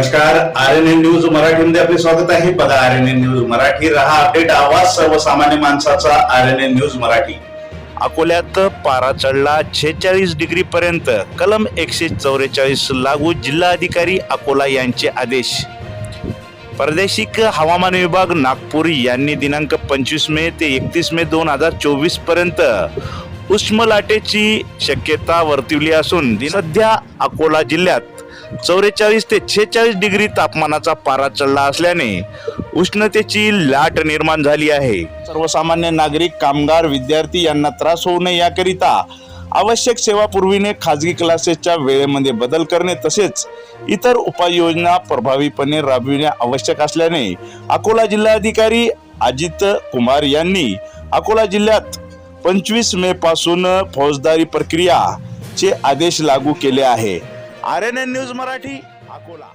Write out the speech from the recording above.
नमस्कार R N N news मराठीमध्ये आपले स्वागत आहे. पदा R N N news Marathi. रहा अपडेट आवाज सर्वसामान्य माणसाचा R N N news Marathi. अकोल्यात पारा चढला छेचाळीस डिग्री पर्यंत. कलम एकशे चौवेचाळीस लागू जिल्हाधिकारी अकोला यांचे आदेश. प्रादेशिक हवामान विभाग नागपूर यांनी दिनांक पंचवीस मे ते एकतीस मे दोन हजार चोवीसपर्यंत उष्म लाटेची शक्यता वर्तवली असून सध्या अकोला जिल्ह्यात चौवेचाळीस ते छेचाळीस डिग्री तापमानाचा पारा चढला असल्याने उष्णतेची लाट निर्माण झाली आहे. सर्वसामान्य नागरिक कामगार विद्यार्थी यांना त्रास होऊ नये याकरिता आवश्यक सेवा पुरविणे खाजगी क्लासेसच्या वेळेमध्ये बदल करणे तसेच इतर उपाययोजना प्रभावीपणे राबविणे आवश्यक असल्याने अकोला जिल्हाधिकारी अजित कुमार यांनी अकोला जिल्ह्यात पंचवीस मे पासून फौजदारी प्रक्रिया चे आदेश लागू केले आहे. R N N news Marathi Akola.